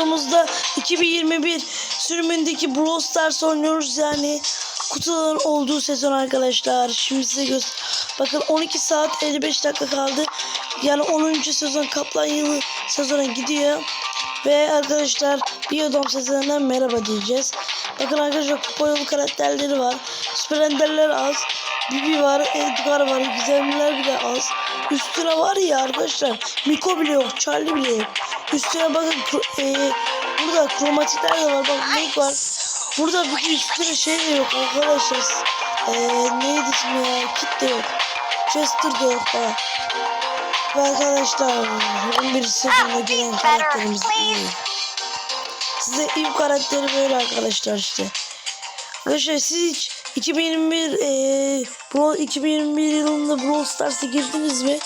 videomuzda 2021 sürümündeki Brawl Stars oynuyoruz yani kutuların olduğu sezon arkadaşlar. Şimdi size göz bakın 12 saat 55 dakika kaldı. Yani 10. sezon Kaplan yılı sezona gidiyor. Ve arkadaşlar Biyodom sezonundan merhaba diyeceğiz. Bakın arkadaşlar kupa yolu karakterleri var. Süper Ender'ler az. Bibi var, Edgar var, Gizemliler bile az. Üstüne var ya arkadaşlar Miko bile yok, Charlie bile yok. Üstüne bakın e, burada kromatikler de var. Bak Meg var. Burada bir üstüne şey de yok arkadaşlar. E, neydi ismi ya? Kit de yok. Chester de yok daha. Ve arkadaşlar 11 sezonda gelen karakterimiz iyi. Size ilk karakteri böyle arkadaşlar işte. Arkadaşlar siz hiç 2021 eee Brawl 2021 yılında Brawl Stars'a girdiniz mi?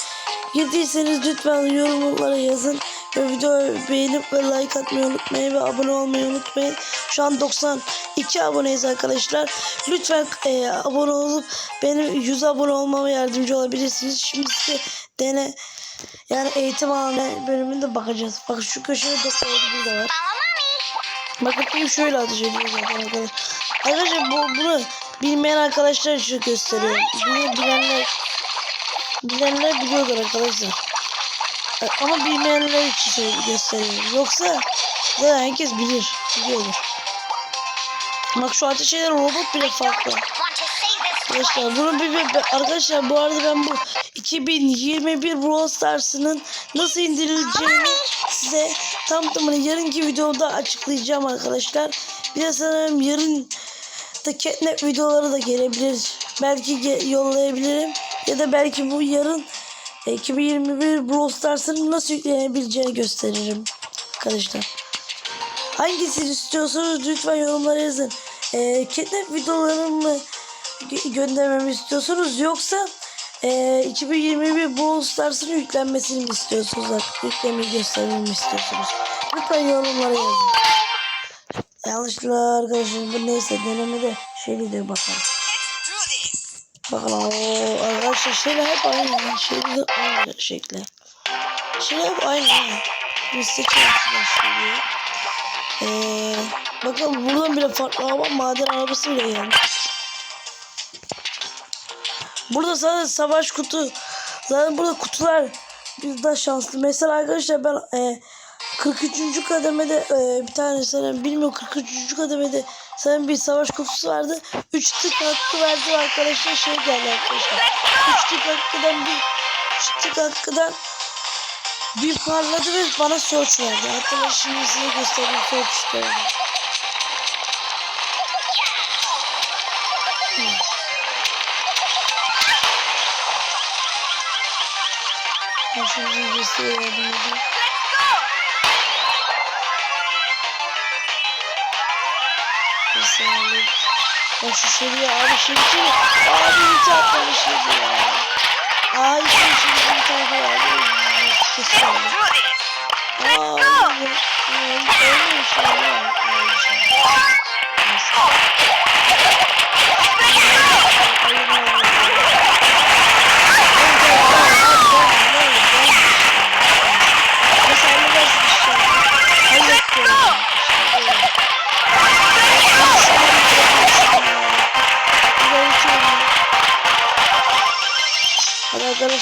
Girdiyseniz lütfen yorumlara yazın ve videoyu beğenip ve like atmayı unutmayın ve abone olmayı unutmayın. Şu an 92 aboneyiz arkadaşlar. Lütfen eee, abone olup benim 100 abone olmama yardımcı olabilirsiniz. Şimdi size dene yani eğitim alma bölümünde bakacağız. Bak şu köşede doktor burada var. Bakın benim şöyle ateş ediyor zaten arkadaşlar. Arkadaşlar bu, bunu bilmeyen arkadaşlar için gösteriyorum. Bili, bilenler bilenler biliyordur arkadaşlar. E, Ama bilmeyenler için şey gösteriyorum. Yoksa zaten herkes bilir. Biliyordur. Bak şu ateş eden robot bile farklı. Arkadaşlar bunu bir, bir- bir- arkadaşlar bu arada ben bu 2021 Brawl Stars'ının nasıl indirileceğini size tam tamına yarınki videoda açıklayacağım arkadaşlar. Bir de sanırım yarın da catnap videoları da gelebilir. Belki ge- yollayabilirim. Ya da belki bu yarın 2021 Brawl Stars'ın nasıl yüklenebileceğini gösteririm arkadaşlar. Hangisini istiyorsanız lütfen yorumlara yazın. E, catnap videolarımı gö- göndermemi istiyorsunuz yoksa e, 2021 Brawl Stars'ın yüklenmesini mi istiyorsunuz? Yüklemeyi göstermemi istiyorsunuz. Lütfen yorumlara yazın. Yanlışlıkla arkadaşlar bu neyse denemede şeyli de bakalım. Bakalım o arkadaşlar şeyler hep aynı de aynı şekli. Şeyler hep aynı. Biz şuradan şeyi. Ee, bakın buradan bile farklı ama maden arabası bile yani. Burada sadece savaş kutu. Zaten burada kutular biz daha şanslı. Mesela arkadaşlar ben e, 43. kademede e, bir tane sana bilmiyorum 43. kademede sana bir savaş kutusu vardı. 3 tık hakkı verdi arkadaşlar şey geldi arkadaşlar. 3 tık hakkıdan bir 3 tık hakkıdan bir parladı ve bana search verdi. Hatta şimdi size göstereyim search. Ben şimdi size yardım edeyim. Mesela ya şu şeriye abi şimdi abi atlamış dedi ya. Aa işte şimdi bir tarafa vardı. Kesin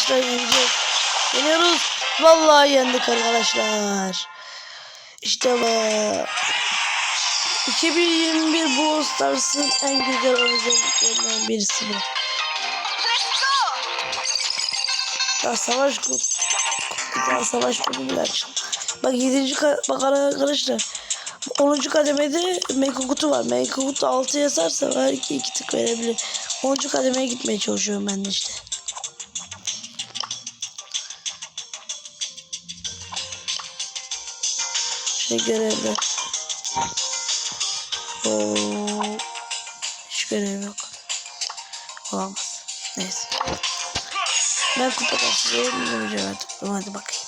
arkadaşlar yeneceğiz. Yeniyoruz. Vallahi yendik arkadaşlar. İşte bu. 2021 Brawl Stars'ın en güzel özelliklerinden birisi bu. Daha savaş kutu. Daha savaş kutu bile açıldı. Bak 7. bak arkadaşlar. 10. kademede Mega kutu var. Mega kutu 6 yazarsa belki 2 tık verebilir. 10. kademeye gitmeye çalışıyorum ben de işte. Şey görevler. Oo. Hiç görev yok. Olamaz. Neyse. Ben kupa kasıyorum. Mücevher topladım. Hadi bakayım.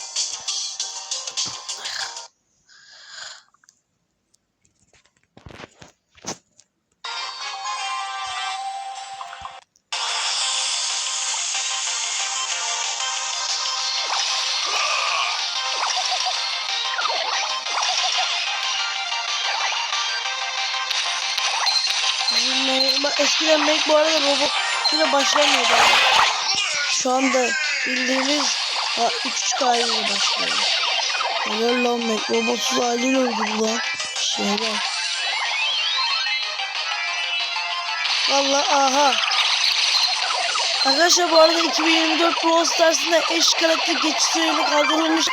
Eskiden Mac bu arada yine başlamıyordu. Şu anda bildiğimiz ha, 3K ile başlıyor. Helal lan Mac. Robotsuz haliyle öldürdü lan. Şeyler. Valla aha. Arkadaşlar bu arada 2024 Brawl Stars'ında eş karakter geçiş süreli kaldırılmış.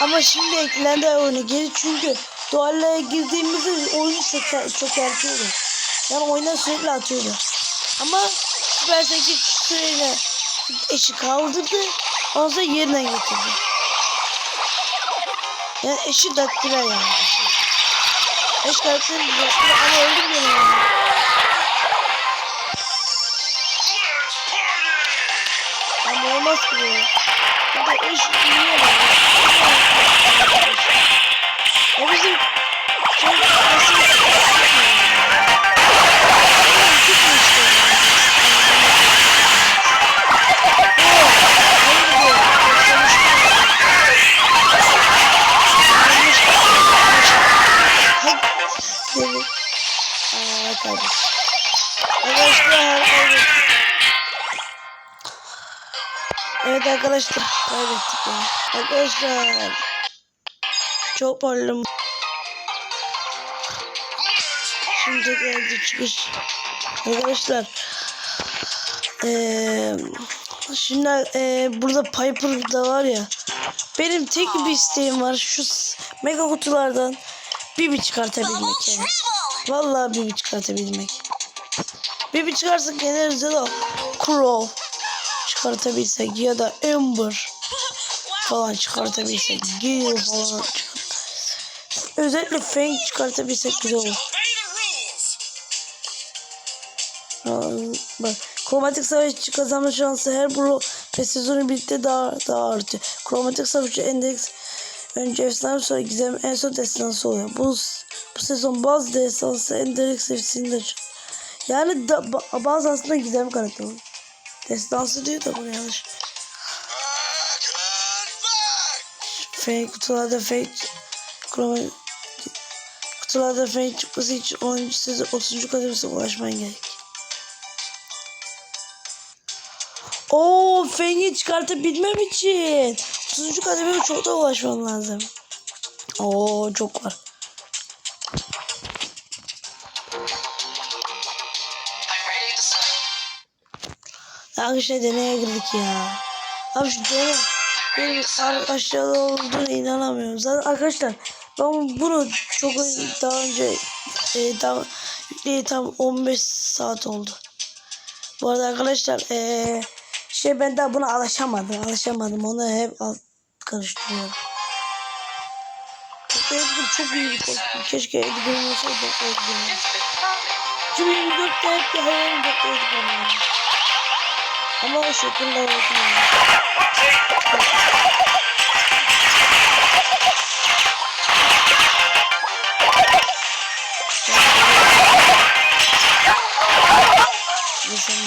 Ama şimdi eklendi oyunu geri çünkü duallaya girdiğimizde oyunu çöker, çökertiyordu. Yani oyuna sürekli atıyordu. Ama Super geçiş süreli eşi kaldırdı. Ondan sonra yerine getirdi. Yani eşi daktila yani. Eş karakterin daktila ama öldüm yani. Ama olmaz ki böyle. Bir de eş var? Evet arkadaşlar kaybettik yani. Arkadaşlar çok parlım. Şimdi tekrar çıkış. Arkadaşlar eee şimdi eee burada Piper da var ya. Benim tek bir isteğim var şu mega kutulardan bir bir çıkartabilmek yani. Vallahi bir bir çıkartabilmek. Bir bir çıkarsak yeneriz ya Crow çıkartabilsek ya da Ember falan çıkartabilsek Gale falan Özellikle Fang çıkartabilsek güzel olur. Bak, kromatik savaş kazanma şansı her bro ve sezonu birlikte daha daha artıyor. Kromatik savaşçı endeks önce efsane sonra gizem en son destansı oluyor. Bu bu sezon bazı destansı endeks seviyesinde çık. Yani da, ba- bazı aslında gizem karakteri. Destansı diyor da bunu yanlış. Fake kutularda fake kutularda fake çıkması için 10. sezon 30. kademesine ulaşman gerek. Oo Feng'i çıkartabilmem için 30. kademeye çok da ulaşmam lazım. Oo çok var. Arkadaşlar deneye girdik ya. Abi şu deney benim aşağıda olduğuna inanamıyorum. Zaten arkadaşlar ben bunu çok daha önce e, daha yükleyeli tam 15 saat oldu. Bu arada arkadaşlar e, şey ben daha buna alışamadım. Alışamadım. Onu hep al, karıştırıyorum. Edgar çok iyi bir kostüm. Keşke Edgar'ın olsaydı Dr. Edgar'ın. Çünkü 24'te hep bir hayalim Dr. Edgar'ın. Ama o şekilde olsun.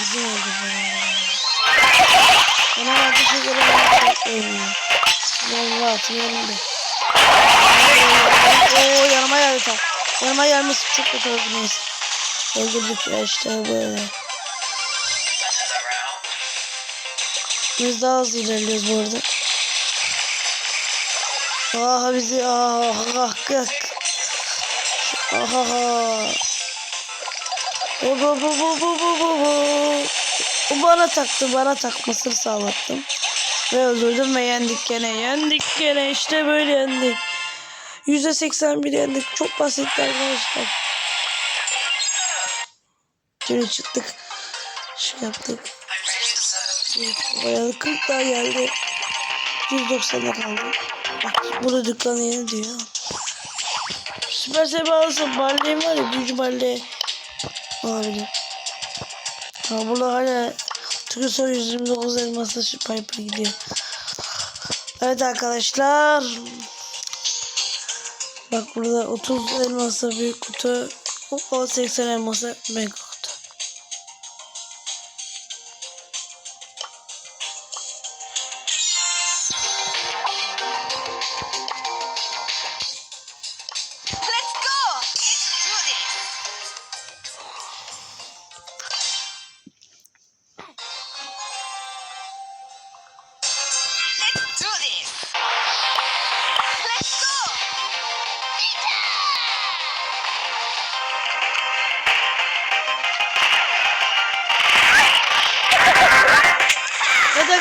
bizim. Bana ateşe göre bana çok oynuyor. Valla atıyorum da. Oo yanıma geldi tam. Yanıma gelmesi çok kötü oldu neyse. Öldürdük ya işte böyle. Biz daha hızlı ilerliyoruz bu arada. Aha bizi ah ah ah ah ah Bu bu bu bu bu bu bu bu. Bana taktı bana takmasını sağlattım. Ve öldürdüm ve yendik gene yendik gene işte böyle yendik. Yüzde seksen bir yendik çok basitti arkadaşlar. Şimdi çıktık. Şu yaptık. Bayağı 40 daha geldi. 190'da kaldı. Bak burada dükkanı yeni diyor. Süper Seba alsın. Barley'im var ya büyücü Barley. Olabilir. Ha burada hala Türkçe 129 elmasla Piper gidiyor. Evet arkadaşlar. Bak burada 30 elmasla büyük kutu. O 80 elmasla mega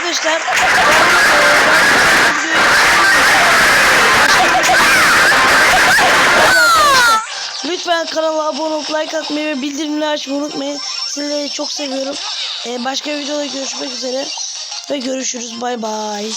arkadaşlar Lütfen kanala abone olup like atmayı ve bildirimleri açmayı unutmayın. Sizleri çok seviyorum. Ee, başka videoda görüşmek üzere. Ve görüşürüz. Bay bay.